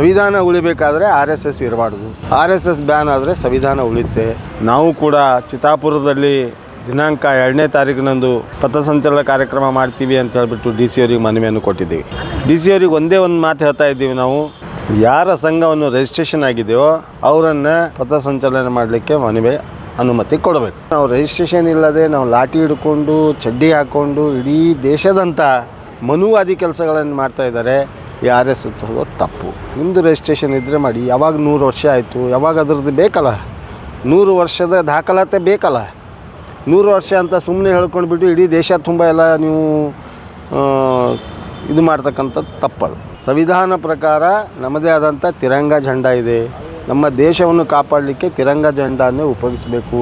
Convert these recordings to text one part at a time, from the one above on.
ಸಂವಿಧಾನ ಉಳಿಬೇಕಾದ್ರೆ R S S ಇರಬಾರ್ದು. ಆರ್ ಎಸ್ ಎಸ್ ಬ್ಯಾನ್ ಆದರೆ ಸಂವಿಧಾನ ಉಳಿಯುತ್ತೆ. ನಾವು ಕೂಡ ಚಿತ್ತಾಪುರದಲ್ಲಿ ದಿನಾಂಕ ಎರಡನೇ ತಾರೀಕಿನಂದು ಪಥಸಂಚಲನ ಕಾರ್ಯಕ್ರಮ ಮಾಡ್ತೀವಿ ಅಂತ ಹೇಳ್ಬಿಟ್ಟು ಡಿ ಸಿ ಅವರಿಗೆ ಮನವಿಯನ್ನು ಕೊಟ್ಟಿದ್ದೀವಿ. ಡಿ ಸಿ ಅವರಿಗೆ ಒಂದೇ ಒಂದು ಮಾತು ಹೇಳ್ತಾ ಇದ್ದೀವಿ ನಾವು. ಯಾರ ಸಂಘವನ್ನು ರಿಜಿಸ್ಟ್ರೇಷನ್ ಆಗಿದೆಯೋ ಅವರನ್ನು ಪಥಸಂಚಲನ ಮಾಡಲಿಕ್ಕೆ ಮನವಿ ಅನುಮತಿ ಕೊಡಬೇಕು. ನಾವು ರಿಜಿಸ್ಟ್ರೇಷನ್ ಇಲ್ಲದೆ ನಾವು ಲಾಠಿ ಹಿಡ್ಕೊಂಡು, ಚಡ್ಡಿ ಹಾಕ್ಕೊಂಡು ಇಡೀ ದೇಶದಂಥ ಮನುವಾದಿ ಕೆಲಸಗಳನ್ನು ಮಾಡ್ತಾ ಇದ್ದಾರೆ. ಆರ್ ಎಸ್ ಎಸ್ ತಪ್ಪು. ನಿಮ್ಮದು ರಿಜಿಸ್ಟ್ರೇಷನ್ ಇದ್ದರೆ ಮಾಡಿ, ಯಾವಾಗ ನೂರು ವರ್ಷ ಆಯಿತು, ಯಾವಾಗ ಅದ್ರದ್ದು ಬೇಕಲ್ಲ? ನೂರು ವರ್ಷದ ದಾಖಲಾತಿ ಬೇಕಲ್ಲ? ನೂರು ವರ್ಷ ಅಂತ ಸುಮ್ಮನೆ ಹೇಳ್ಕೊಂಡ್ಬಿಟ್ಟು ಇಡೀ ದೇಶ ತುಂಬ ಎಲ್ಲ ನೀವು ಇದು ಮಾಡ್ತಕ್ಕಂಥದ್ದು ತಪ್ಪದು. ಸಂವಿಧಾನ ಪ್ರಕಾರ ನಮ್ಮದೇ ಆದಂಥ ತಿರಂಗ ಜಂಡ ಇದೆ. ನಮ್ಮ ದೇಶವನ್ನು ಕಾಪಾಡಲಿಕ್ಕೆ ತಿರಂಗ ಜೆಂಡಾನೇ ಉಪಯೋಗಿಸಬೇಕು.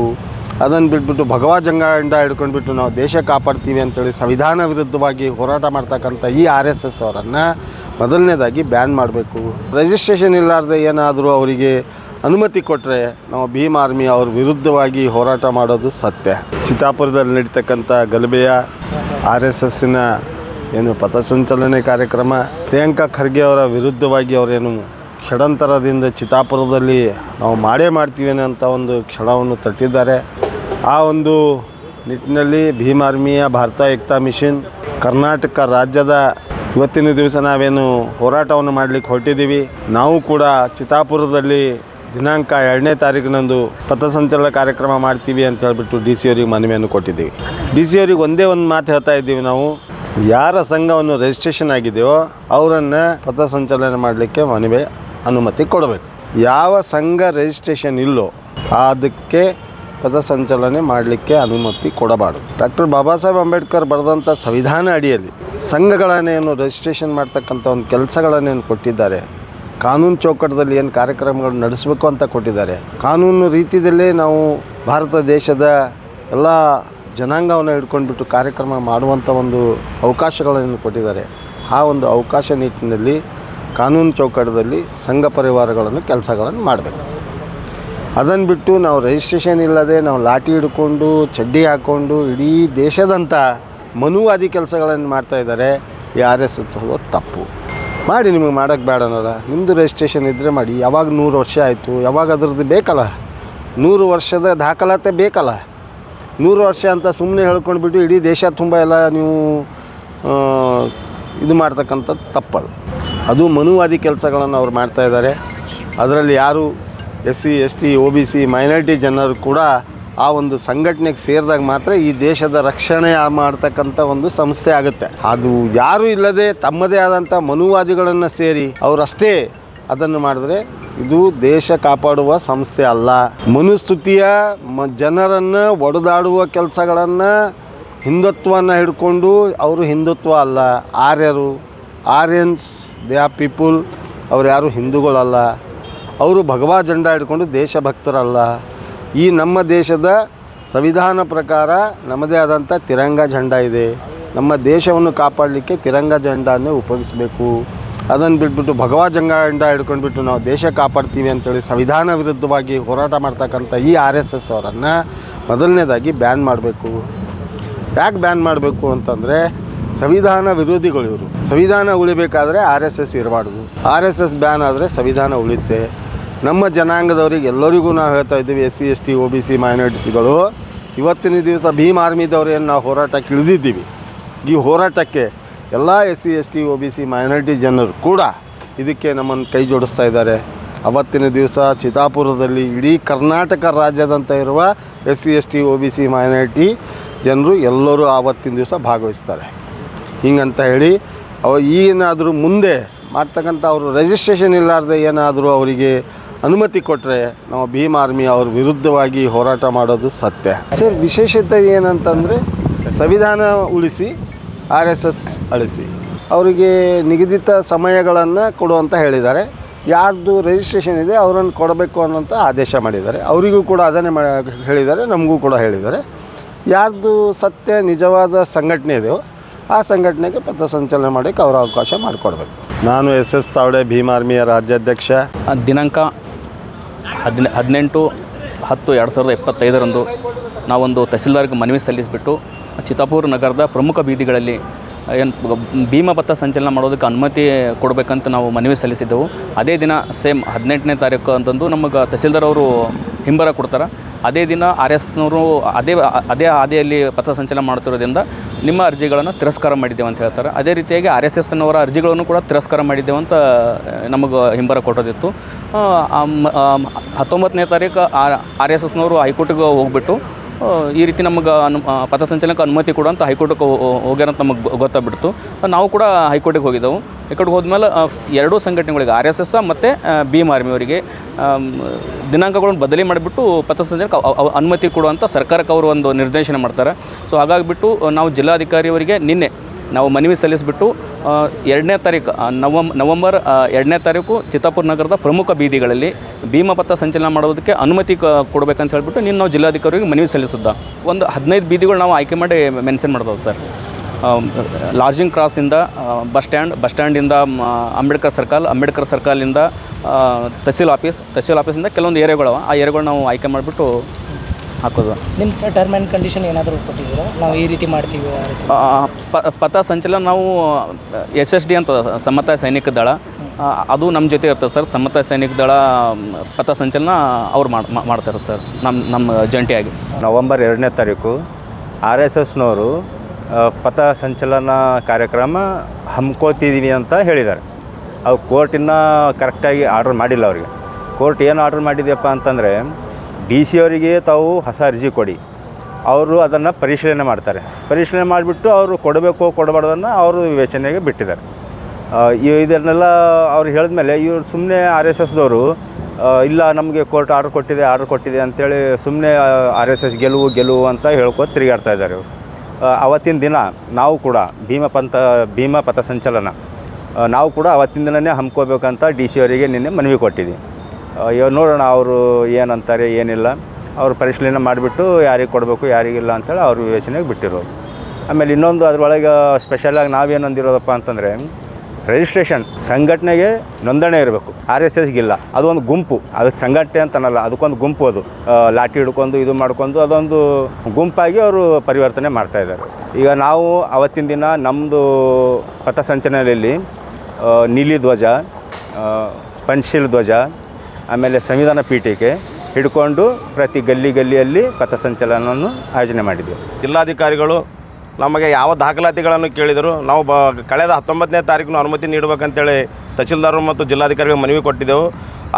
ಅದನ್ನು ಬಿಟ್ಬಿಟ್ಟು ಭಗವಾ ಜಂಡ ಹಿಡ್ಕೊಂಡ್ಬಿಟ್ಟು ನಾವು ದೇಶ ಕಾಪಾಡ್ತೀವಿ ಅಂತೇಳಿ ಸಂವಿಧಾನ ವಿರುದ್ಧವಾಗಿ ಹೋರಾಟ ಮಾಡ್ತಕ್ಕಂಥ ಈ ಆರ್ ಎಸ್ ಎಸ್ ಅವರನ್ನು ಮೊದಲನೇದಾಗಿ ಬ್ಯಾನ್ ಮಾಡಬೇಕು. ರಿಜಿಸ್ಟ್ರೇಷನ್ ಇಲ್ಲಾರ್ದೆ ಏನಾದರೂ ಅವರಿಗೆ ಅನುಮತಿ ಕೊಟ್ಟರೆ ನಾವು ಭೀಮ್ ಆರ್ಮಿ ಅವ್ರ ವಿರುದ್ಧವಾಗಿ ಹೋರಾಟ ಮಾಡೋದು ಸತ್ಯ. ಚಿತ್ತಾಪುರದಲ್ಲಿ ನಡೀತಕ್ಕಂಥ ಗಲಭೆಯ ಆರ್ ಎಸ್ ಎಸ್ಸಿನ ಏನು ಪಥಸಂಚಲನೆ ಕಾರ್ಯಕ್ರಮ, ಪ್ರಿಯಾಂಕಾ ಖರ್ಗೆ ಅವರ ವಿರುದ್ಧವಾಗಿ ಅವರೇನು ಷಡಂತರದಿಂದ ಚಿತ್ತಾಪುರದಲ್ಲಿ ನಾವು ಮಾಡೇ ಮಾಡ್ತೀವಿ ಅಂತ ಒಂದು ಕ್ಷಣವನ್ನು ತಟ್ಟಿದ್ದಾರೆ. ಆ ಒಂದು ನಿಟ್ಟಿನಲ್ಲಿ ಭೀಮ್ ಆರ್ಮಿಯ ಭಾರತ ಏಕ್ತಾ ಮಿಷನ್ ಕರ್ನಾಟಕ ರಾಜ್ಯದ ಇವತ್ತಿನ ದಿವಸ ನಾವೇನು ಹೋರಾಟವನ್ನು ಮಾಡಲಿಕ್ಕೆ ಹೊರಟಿದ್ದೀವಿ. ನಾವು ಕೂಡ ಚಿತ್ತಾಪುರದಲ್ಲಿ ದಿನಾಂಕ ಎರಡನೇ ತಾರೀಕಿನಂದು ಪಥಸಂಚಲನ ಕಾರ್ಯಕ್ರಮ ಮಾಡ್ತೀವಿ ಅಂತ ಹೇಳಿಬಿಟ್ಟು ಡಿ ಸಿ ಅವರಿಗೆ ಮನವಿಯನ್ನು ಕೊಟ್ಟಿದ್ದೀವಿ. ಡಿ ಸಿ ಅವರಿಗೆ ಒಂದೇ ಒಂದು ಮಾತು ಹೇಳ್ತಾ ಇದ್ದೀವಿ ನಾವು. ಯಾರ ಸಂಘವನ್ನು ರಿಜಿಸ್ಟ್ರೇಷನ್ ಆಗಿದೆಯೋ ಅವರನ್ನು ಪಥಸಂಚಲನ ಮಾಡಲಿಕ್ಕೆ ಮನವಿ ಅನುಮತಿ ಕೊಡಬೇಕು. ಯಾವ ಸಂಘ ರಿಜಿಸ್ಟ್ರೇಷನ್ ಇಲ್ಲೋ ಅದಕ್ಕೆ ಪಥಸಂಚಲನೆ ಮಾಡಲಿಕ್ಕೆ ಅನುಮತಿ ಕೊಡಬಾರದು. ಡಾಕ್ಟರ್ ಬಾಬಾ ಸಾಹೇಬ್ ಅಂಬೇಡ್ಕರ್ ಬರೆದಂಥ ಸಂವಿಧಾನ ಅಡಿಯಲ್ಲಿ ಸಂಘಗಳನ್ನೇನು ರಿಜಿಸ್ಟ್ರೇಷನ್ ಮಾಡ್ತಕ್ಕಂಥ ಒಂದು ಕೆಲಸಗಳನ್ನೇನು ಕೊಟ್ಟಿದ್ದಾರೆ, ಕಾನೂನು ಚೌಕಟ್ಟದಲ್ಲಿ ಏನು ಕಾರ್ಯಕ್ರಮಗಳು ನಡೆಸಬೇಕು ಅಂತ ಕೊಟ್ಟಿದ್ದಾರೆ, ಕಾನೂನು ರೀತಿಯಲ್ಲೇ ನಾವು ಭಾರತ ದೇಶದ ಎಲ್ಲ ಜನಾಂಗವನ್ನು ಹಿಡ್ಕೊಂಡ್ಬಿಟ್ಟು ಕಾರ್ಯಕ್ರಮ ಮಾಡುವಂಥ ಒಂದು ಅವಕಾಶಗಳನ್ನು ಕೊಟ್ಟಿದ್ದಾರೆ, ಆ ಒಂದು ಅವಕಾಶ ನಿಟ್ಟಿನಲ್ಲಿ ಕಾನೂನು ಚೌಕಟ್ಟದಲ್ಲಿ ಸಂಘ ಪರಿವಾರಗಳನ್ನು ಕೆಲಸಗಳನ್ನು ಮಾಡಬೇಕು. ಅದನ್ನು ಬಿಟ್ಟು ನಾವು ರಿಜಿಸ್ಟ್ರೇಷನ್ ಇಲ್ಲದೆ ನಾವು ಲಾಠಿ ಹಿಡ್ಕೊಂಡು, ಚಡ್ಡಿ ಹಾಕ್ಕೊಂಡು ಇಡೀ ದೇಶದಂಥ ಮನುವಾದಿ ಕೆಲಸಗಳನ್ನು ಮಾಡ್ತಾಯಿದ್ದಾರೆ ಎಸ್ ಎಸ್ ತಪ್ಪು. ಮಾಡಿ ನಿಮಗೆ ಮಾಡೋಕ್ಕೆ ಬೇಡ ಅನ್ನೋದ ನಿಮ್ಮದು ರಿಜಿಸ್ಟ್ರೇಷನ್ ಇದ್ದರೆ ಮಾಡಿ. ಯಾವಾಗ ನೂರು ವರ್ಷ ಆಯಿತು, ಯಾವಾಗ ಅದ್ರದ್ದು ಬೇಕಲ್ಲ? ನೂರು ವರ್ಷದ ದಾಖಲಾತಿ ಬೇಕಲ್ಲ? ನೂರು ವರ್ಷ ಅಂತ ಸುಮ್ಮನೆ ಹೇಳ್ಕೊಂಡ್ಬಿಟ್ಟು ಇಡೀ ದೇಶ ತುಂಬ ಎಲ್ಲ ನೀವು ಇದು ಮಾಡ್ತಕ್ಕಂಥದ್ದು ತಪ್ಪದು. ಅದು ಮನುವಾದಿ ಕೆಲಸಗಳನ್ನು ಅವ್ರು ಮಾಡ್ತಾಯಿದ್ದಾರೆ ಅದರಲ್ಲಿ ಯಾರು S C S T O B C minority ಜನರು ಕೂಡ ಆ ಒಂದು ಸಂಘಟನೆಗೆ ಸೇರಿದಾಗ ಮಾತ್ರ ಈ ದೇಶದ ರಕ್ಷಣೆ ಮಾಡ್ತಕ್ಕಂಥ ಒಂದು ಸಂಸ್ಥೆ ಆಗುತ್ತೆ. ಅದು ಯಾರು ಇಲ್ಲದೆ ತಮ್ಮದೇ ಆದಂಥ ಮನುವಾದಿಗಳನ್ನು ಸೇರಿ ಅವರಷ್ಟೇ ಅದನ್ನು ಮಾಡಿದ್ರೆ ಇದು ದೇಶ ಕಾಪಾಡುವ ಸಂಸ್ಥೆ ಅಲ್ಲ. ಮನುಸ್ತುತಿಯ ಮ ಜನರನ್ನು ಒಡೆದಾಡುವ ಕೆಲಸಗಳನ್ನು ಹಿಂದುತ್ವವನ್ನು ಹಿಡ್ಕೊಂಡು ಅವರು ಹಿಂದುತ್ವ ಅಲ್ಲ. ಆರ್ಯರು, ಆರ್ಯನ್ಸ್, ದೇ ಆರ್ ಪೀಪುಲ್, ಅವ್ರು ಯಾರು ಹಿಂದೂಗಳಲ್ಲ. ಅವರು ಭಗವಾ ಜಂಡ ಹಿಡ್ಕೊಂಡು ದೇಶಭಕ್ತರಲ್ಲ. ಈ ನಮ್ಮ ದೇಶದ ಸಂವಿಧಾನ ಪ್ರಕಾರ ನಮ್ಮದೇ ಆದಂಥ ತಿರಂಗ ಜಂಡ ಇದೆ. ನಮ್ಮ ದೇಶವನ್ನು ಕಾಪಾಡಲಿಕ್ಕೆ ತಿರಂಗ ಜಂಡನ್ನೇ ಉಪಯೋಗಿಸಬೇಕು. ಅದನ್ನು ಬಿಟ್ಬಿಟ್ಟು ಭಗವಾ ಜಂಡ ಹಿಡ್ಕೊಂಡ್ಬಿಟ್ಟು ನಾವು ದೇಶ ಕಾಪಾಡ್ತೀವಿ ಅಂತೇಳಿ ಸಂವಿಧಾನ ವಿರುದ್ಧವಾಗಿ ಹೋರಾಟ ಮಾಡ್ತಕ್ಕಂಥ ಈ ಆರ್ ಎಸ್ ಎಸ್ ಅವರನ್ನು ಮೊದಲನೇದಾಗಿ ಬ್ಯಾನ್ ಮಾಡಬೇಕು. ಯಾಕೆ ಬ್ಯಾನ್ ಮಾಡಬೇಕು ಅಂತಂದರೆ ಸಂವಿಧಾನ ವಿರೋಧಿಗಳು ಇವರು. ಸಂವಿಧಾನ ಉಳಿಬೇಕಾದ್ರೆ ಆರ್ ಎಸ್ ಎಸ್ ಇರಬಾರ್ದು. ಆರ್ ಎಸ್ ಎಸ್ ಬ್ಯಾನ್ ಆದರೆ ಸಂವಿಧಾನ ಉಳಿಯುತ್ತೆ. ನಮ್ಮ ಜನಾಂಗದವ್ರಿಗೆ ಎಲ್ಲರಿಗೂ ನಾವು ಹೇಳ್ತಾ ಇದ್ದೀವಿ, S C, S T O B C, ಮೈನಾರಿಟೀಸ್ಗಳು. ಇವತ್ತಿನ ದಿವಸ ಭೀಮ್ ಆರ್ಮಿದವ್ರು ಏನು ನಾವು ಹೋರಾಟಕ್ಕೆ ಇಳಿದಿದ್ದೀವಿ. ಈ ಹೋರಾಟಕ್ಕೆ ಎಲ್ಲ S C, S T O B C, minority ಜನರು ಕೂಡ ಇದಕ್ಕೆ ನಮ್ಮನ್ನು ಕೈ ಜೋಡಿಸ್ತಾ ಇದ್ದಾರೆ. ಅವತ್ತಿನ ದಿವಸ ಚಿತಾಪುರದಲ್ಲಿ ಇಡೀ ಕರ್ನಾಟಕ ರಾಜ್ಯದಂತ ಇರುವ S C, S T O B C, minority ಜನರು ಎಲ್ಲರೂ ಆವತ್ತಿನ ದಿವಸ ಭಾಗವಹಿಸ್ತಾರೆ. ಹಿಂಗಂತ ಹೇಳಿ, ಅವ ಏನಾದರೂ ಮುಂದೆ ಮಾಡ್ತಕ್ಕಂಥ ಅವರು ರಿಜಿಸ್ಟ್ರೇಷನ್ ಇಲ್ಲಾರ್ದೆ ಏನಾದರೂ ಅವರಿಗೆ ಅನುಮತಿ ಕೊಟ್ಟರೆ ನಾವು ಭೀಮ್ ಆರ್ಮಿ ಅವ್ರ ವಿರುದ್ಧವಾಗಿ ಹೋರಾಟ ಮಾಡೋದು ಸತ್ಯ. ಸರ್ ವಿಶೇಷತೆ ಏನಂತಂದರೆ ಸಂವಿಧಾನ ಉಳಿಸಿ ಆರ್ ಎಸ್ ಎಸ್ ಅಳಿಸಿ. ಅವರಿಗೆ ನಿಗದಿತ ಸಮಯಗಳನ್ನು ಕೊಡುವಂತ ಹೇಳಿದ್ದಾರೆ. ಯಾರ್ದು ರಿಜಿಸ್ಟ್ರೇಷನ್ ಇದೆ ಅವರನ್ನು ಕೊಡಬೇಕು ಅನ್ನೋಂಥ ಆದೇಶ ಮಾಡಿದ್ದಾರೆ. ಅವರಿಗೂ ಕೂಡ ಅದನ್ನೇ ಮಾ ಹೇಳಿದ್ದಾರೆ ನಮಗೂ ಕೂಡ ಹೇಳಿದ್ದಾರೆ. ಯಾರ್ದು ಸತ್ಯ ನಿಜವಾದ ಸಂಘಟನೆ ಇದೆಯೋ ಆ ಸಂಘಟನೆಗೆ ಪಥಸಂಚಲನೆ ಮಾಡೋಕ್ಕೆ ಅವರ ಅವಕಾಶ ಮಾಡಿಕೊಡ್ಬೇಕು. ನಾನು ಎಸ್ ಎಸ್ ತಾವಡೆ ಭೀಮ್ ಆರ್ಮಿಯ ರಾಜ್ಯಾಧ್ಯಕ್ಷ. ಆ ದಿನಾಂಕ ಹದಿನೆ ಹದಿನೆಂಟು ಹತ್ತು ಎರಡು ಸಾವಿರದ ಇಪ್ಪತ್ತೈದರಂದು ನಾವೊಂದು ತಹಸೀಲ್ದಾರ್ಗೆ ಮನವಿ ಸಲ್ಲಿಸಿಬಿಟ್ಟು ಚಿತ್ತಾಪುರ ನಗರದ ಪ್ರಮುಖ ಬೀದಿಗಳಲ್ಲಿ, ಏನು, ಭೀಮ ಭತ್ತ ಸಂಚಲನ ಮಾಡೋದಕ್ಕೆ ಅನುಮತಿ ಕೊಡಬೇಕಂತ ನಾವು ಮನವಿ ಸಲ್ಲಿಸಿದ್ದೆವು. ಅದೇ ದಿನ ಸೇಮ್ ಹದಿನೆಂಟನೇ ತಾರೀಕು ಅಂತಂದು ನಮಗೆ ತಹಸೀಲ್ದಾರ್ ಅವರು ಹಿಂಬರ ಕೊಡ್ತಾರೆ. ಅದೇ ದಿನ ಆರ್ ಎಸ್ನವರು ಅದೇ ಅದೇ ಹಾದಿಯಲ್ಲಿ ಪತ್ರ ಸಂಚಲನ ಮಾಡ್ತಿರೋದ್ರಿಂದ ನಿಮ್ಮ ಅರ್ಜಿಗಳನ್ನು ತಿರಸ್ಕಾರ ಮಾಡಿದ್ದೇವೆ ಅಂತ ಹೇಳ್ತಾರೆ. ಅದೇ ರೀತಿಯಾಗಿ ಆರ್ ಎಸ್ ಎಸ್ನವರ ಅರ್ಜಿಗಳನ್ನು ಕೂಡ ತಿರಸ್ಕಾರ ಮಾಡಿದ್ದೇವೆ ಅಂತ ನಮಗೆ ಹಿಂಬರ ಕೊಟ್ಟೋದಿತ್ತು. ಹತ್ತೊಂಬತ್ತನೇ ತಾರೀಕು ಆರ್ ಎಸ್ ಎಸ್ನವರು ಹೈಕೋರ್ಟ್ಗೆ ಹೋಗ್ಬಿಟ್ಟು ಈ ರೀತಿ ನಮಗೆ ಅನು ಪಥಸಂಚಲನಕ್ಕೆ ಅನುಮತಿ ಕೊಡುವಂಥ ಹೈಕೋರ್ಟ್ಗೆ ಹೋಗ್ಯಾರ ಅಂತ ನಮಗೆ ಗೊತ್ತಾಗ್ಬಿಡ್ತು. ನಾವು ಕೂಡ ಹೈಕೋರ್ಟಿಗೆ ಹೋಗಿದ್ದೆವು. ಹೈಕೋರ್ಟ್ಗೆ ಹೋದ್ಮೇಲೆ ಎರಡೂ ಸಂಘಟನೆಗಳಿಗೆ, ಆರ್ ಎಸ್ ಎಸ್ ಮತ್ತು ಭೀಮ್ ಆರ್ಮಿಯವರಿಗೆ ಅವರಿಗೆ ದಿನಾಂಕಗಳನ್ನು ಬದಲಿ ಮಾಡಿಬಿಟ್ಟು ಪಥಸಂಚಲನಕ್ಕೆ ಅನುಮತಿ ಕೊಡುವಂಥ ಸರ್ಕಾರಕ್ಕೆ ಅವರು ಒಂದು ನಿರ್ದೇಶನ ಮಾಡ್ತಾರೆ. ಸೊ, ಹಾಗಾಗಿಬಿಟ್ಟು ನಾವು ಜಿಲ್ಲಾಧಿಕಾರಿಯವರಿಗೆ ನಿನ್ನೆ ನಾವು ಮನವಿ ಸಲ್ಲಿಸಿಬಿಟ್ಟು ಎರಡನೇ ತಾರೀಕು ನವಂ ನವಂಬ ನವಂಬರ್ ಎರಡನೇ ತಾರೀಕು ಚಿತ್ತಾಪುರ ನಗರದ ಪ್ರಮುಖ ಬೀದಿಗಳಲ್ಲಿ ಭೀಮಪಥ ಸಂಚಲನ ಮಾಡೋದಕ್ಕೆ ಅನುಮತಿ ಕೊಡಬೇಕಂತ ಹೇಳ್ಬಿಟ್ಟು ನೀನು ನಾವು ಜಿಲ್ಲಾಧಿಕಾರಿಗೆ ಮನವಿ ಸಲ್ಲಿಸಿದ್ದ. ಒಂದು ಹದಿನೈದು ಬೀದಿಗಳು ನಾವು ಆಯ್ಕೆ ಮಾಡಿ ಮೆನ್ಷನ್ ಮಾಡ್ದವು ಸರ್. ಲಾರ್ಜಿಂಗ್ ಕ್ರಾಸಿಂದ ಬಸ್ ಸ್ಟ್ಯಾಂಡ್ ಬಸ್ ಸ್ಟ್ಯಾಂಡಿಂದ ಅಂಬೇಡ್ಕರ್ ಸರ್ಕಲ್ ಅಂಬೇಡ್ಕರ್ ಸರ್ಕಲಿಂದ ಆ, ತಹಸೀಲ್ ಆಫೀಸ್ ತಹಸೀಲ್ ಆಫೀಸಿಂದ ಕೆಲವೊಂದು ಏರಿಯಾಗಳವ ಆ ಏರಿಯಾಗಳು ನಾವು ಆಯ್ಕೆ ಮಾಡಿಬಿಟ್ಟು ಹಾಕೋದು. ನಿಮ್ಮ ಟರ್ಮ್ ಆ್ಯಂಡ್ ಕಂಡೀಷನ್ ಏನಾದರೂ ಕೊಟ್ಟಿದ್ದೀರಾ? ನಾವು ಈ ರೀತಿ ಮಾಡ್ತೀವಿ ಆ ರೀತಿ. ಆ, ಪ ಪಥ ಸಂಚಲನ ನಾವು ಎಸ್ ಎಸ್ ಡಿ ಅಂತ ಸಮತ ಸೈನಿಕ ದಳ. ಆ, ಅದು ನಮ್ಮ ಜೊತೆ ಇರ್ತದೆ ಸರ್. ಸಮತ ಸೈನಿಕ ದಳ ಮ್, ಪಥ ಸಂಚಲನ ಅವ್ರು ಮಾಡ್ ಮಾ- ಮಾಡ್ತಾರೆ ಸರ್. ನಮ್ಮ ನಮ್ಮ ಜಂಟಿಯಾಗಿ. ನವೆಂಬರ್ ಎರಡನೇ ತಾರೀಕು ಆರ್ ಎಸ್ ಎಸ್ನವರು ಪಥ ಸಂಚಲನ ಕಾರ್ಯಕ್ರಮ ಹಮ್ಕೋತಿದ್ದೀವಿ ಅಂತ ಹೇಳಿದ್ದಾರೆ. ಅವು ಕೋರ್ಟಿನ ಕರೆಕ್ಟಾಗಿ ಆರ್ಡ್ರ್ ಮಾಡಿಲ್ಲ ಅವರಿಗೆ. ಕೋರ್ಟ್ ಏನು ಆರ್ಡ್ರ್ ಮಾಡಿದೆಯಪ್ಪ ಅಂತಂದರೆ ಡಿ ಸಿ ಅವರಿಗೆ ತಾವು ಹೊಸ ಅರ್ಜಿ ಕೊಡಿ. ಅವರು ಅದನ್ನು ಪರಿಶೀಲನೆ ಮಾಡ್ತಾರೆ. ಪರಿಶೀಲನೆ ಮಾಡಿಬಿಟ್ಟು ಅವರು ಕೊಡಬೇಕು, ಕೊಡಬಾರ್ದನ್ನು ಅವರು ವಿವೇಚನೆಗೆ ಬಿಟ್ಟಿದ್ದಾರೆ. ಇದನ್ನೆಲ್ಲ ಅವ್ರು ಹೇಳಿದ್ಮೇಲೆ ಇವರು ಸುಮ್ಮನೆ ಆರ್ ಎಸ್ ಎಸ್ದವರು ಇಲ್ಲ ನಮಗೆ ಕೋರ್ಟ್ ಆರ್ಡರ್ ಕೊಟ್ಟಿದೆ ಆರ್ಡರ್ ಕೊಟ್ಟಿದೆ ಅಂತೇಳಿ ಸುಮ್ಮನೆ ಆರ್ ಎಸ್ ಎಸ್ ಗೆಲುವು ಗೆಲುವು ಅಂತ ಹೇಳ್ಕೊತ ತಿರುಗಾಡ್ತಾ ಇದ್ದಾರೆ ಇವರು. ಅವತ್ತಿನ ದಿನ ನಾವು ಕೂಡ ಭೀಮ ಪಂಥ ಭೀಮ ಪಥಸಂಚಲನ ನಾವು ಕೂಡ ಅವತ್ತಿನ ದಿನನೇ ಹಮ್ಕೋಬೇಕಂತ ಡಿ ಸಿ ಅವರಿಗೆ ನಿನ್ನೆ ಮನವಿ ಕೊಟ್ಟಿದ್ದೀವಿ ಇವಾಗ ನೋಡೋಣ ಅವರು ಏನಂತಾರೆ, ಏನಿಲ್ಲ. ಅವರು ಪರಿಶೀಲನೆ ಮಾಡಿಬಿಟ್ಟು ಯಾರಿಗೆ ಕೊಡಬೇಕು ಯಾರಿಗಿಲ್ಲ ಅಂತೇಳಿ ಅವ್ರ ವಿವೇಚನೆಗೆ ಬಿಟ್ಟಿರೋದು ಆಮೇಲೆ ಇನ್ನೊಂದು ಅದರೊಳಗೆ ಸ್ಪೆಷಲಾಗಿ ನಾವೇನು ಅಂದಿರೋದಪ್ಪ ಅಂತಂದರೆ ರಿಜಿಸ್ಟ್ರೇಷನ್ ಸಂಘಟನೆಗೆ ನೋಂದಣಿ ಇರಬೇಕು. ಆರ್ ಎಸ್ ಎಸ್ಗಿಲ್ಲ ಅದೊಂದು ಗುಂಪು. ಅದಕ್ಕೆ ಸಂಘಟನೆ ಅಂತನಲ್ಲ, ಅದಕ್ಕೊಂದು ಗುಂಪು ಅದು. ಲಾಠಿ ಹಿಡ್ಕೊಂಡು, ಇದು ಮಾಡ್ಕೊಂಡು, ಅದೊಂದು ಗುಂಪಾಗಿ ಅವರು ಪರಿವರ್ತನೆ ಮಾಡ್ತಾ ಇದ್ದಾರೆ. ಈಗ ನಾವು ಅವತ್ತಿನ ದಿನ ನಮ್ಮದು ಪಥಸಂಚಲನೆಯಲ್ಲಿ ನೀಲಿ ಧ್ವಜ ಪಂಚಿಲ್ ಧ್ವಜ ಆಮೇಲೆ ಸಂವಿಧಾನ ಪೀಠಕ್ಕೆ ಹಿಡ್ಕೊಂಡು ಪ್ರತಿ ಗಲ್ಲಿ ಗಲ್ಲಿಯಲ್ಲಿ ಪಥಸಂಚಲನವನ್ನು ಆಯೋಜನೆ ಮಾಡಿದ್ವಿ. ಜಿಲ್ಲಾಧಿಕಾರಿಗಳು ನಮಗೆ ಯಾವ ದಾಖಲಾತಿಗಳನ್ನು ಕೇಳಿದರು ನಾವು ಬ ಕಳೆದ ಹತ್ತೊಂಬತ್ತನೇ ತಾರೀಕು ಅನುಮತಿ ನೀಡಬೇಕಂತೇಳಿ ತಹಶೀಲ್ದಾರರು ಮತ್ತು ಜಿಲ್ಲಾಧಿಕಾರಿಗಳಿಗೆ ಮನವಿ ಕೊಟ್ಟಿದ್ದೆವು.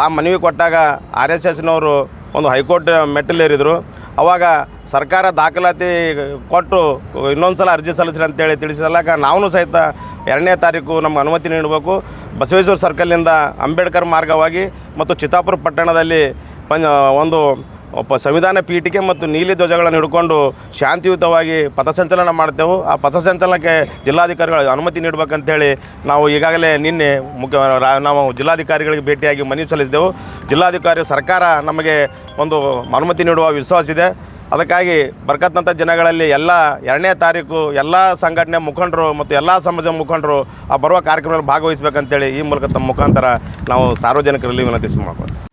ಆ ಮನವಿ ಕೊಟ್ಟಾಗ ಆರ್ ಎಸ್ ಎಸ್ನವರು ಒಂದು ಹೈಕೋರ್ಟ್ ಮೆಟ್ಟಲೇರಿದರು. ಅವಾಗ ಸರ್ಕಾರ ದಾಖಲಾತಿ ಕೊಟ್ಟು ಇನ್ನೊಂದು ಸಲ ಅರ್ಜಿ ಸಲ್ಲಿಸ್ರಿ ಅಂತೇಳಿ ತಿಳಿಸಿದಾಗ ನಾವು ಸಹಿತ ಎರಡನೇ ತಾರೀಕು ನಮ್ಮ ಅನುಮತಿ ನೀಡಬೇಕು. ಬಸವೇಶ್ವರ ಸರ್ಕಲ್ನಿಂದ ಅಂಬೇಡ್ಕರ್ ಮಾರ್ಗವಾಗಿ ಮತ್ತು ಚಿತ್ತಾಪುರ ಪಟ್ಟಣದಲ್ಲಿ ಒಂದು ಒಬ್ಬ ಸಂವಿಧಾನ ಪೀಠಿಕೆ ಮತ್ತು ನೀಲಿ ಧ್ವಜಗಳನ್ನು ಹಿಡ್ಕೊಂಡು ಶಾಂತಿಯುತವಾಗಿ ಪಥಸಂಚಲನ ಮಾಡ್ತೇವೆ. ಆ ಪಥಸಂಚಲನಕ್ಕೆ ಜಿಲ್ಲಾಧಿಕಾರಿಗಳು ಅನುಮತಿ ನೀಡಬೇಕಂತೇಳಿ ನಾವು ಈಗಾಗಲೇ ನಿನ್ನೆ ಮುಖ್ಯ ನಾವು ಜಿಲ್ಲಾಧಿಕಾರಿಗಳಿಗೆ ಭೇಟಿಯಾಗಿ ಮನವಿ ಸಲ್ಲಿಸಿದೆವು. ಜಿಲ್ಲಾಧಿಕಾರಿ ಸರ್ಕಾರ ನಮಗೆ ಒಂದು ಅನುಮತಿ ನೀಡುವ ವಿಶ್ವಾಸ ಇದೆ. ಅದಕ್ಕಾಗಿ ಬರ್ಕತ್ತಂಥ ದಿನಗಳಲ್ಲಿ ಎಲ್ಲ ಎರಡನೇ ತಾರೀಕು ಎಲ್ಲ ಸಂಘಟನೆ ಮುಖಂಡರು ಮತ್ತು ಎಲ್ಲ ಸಮಾಜ ಮುಖಂಡರು ಆ ಬರುವ ಕಾರ್ಯಕ್ರಮದಲ್ಲಿ ಭಾಗವಹಿಸಬೇಕಂತೇಳಿ ಈ ಮೂಲಕ ತಮ್ಮ ಮುಖಾಂತರ ನಾವು ಸಾರ್ವಜನಿಕರಲ್ಲಿ ವಿನಂತಿಸಿ ಮಾಡ್ಬೋದು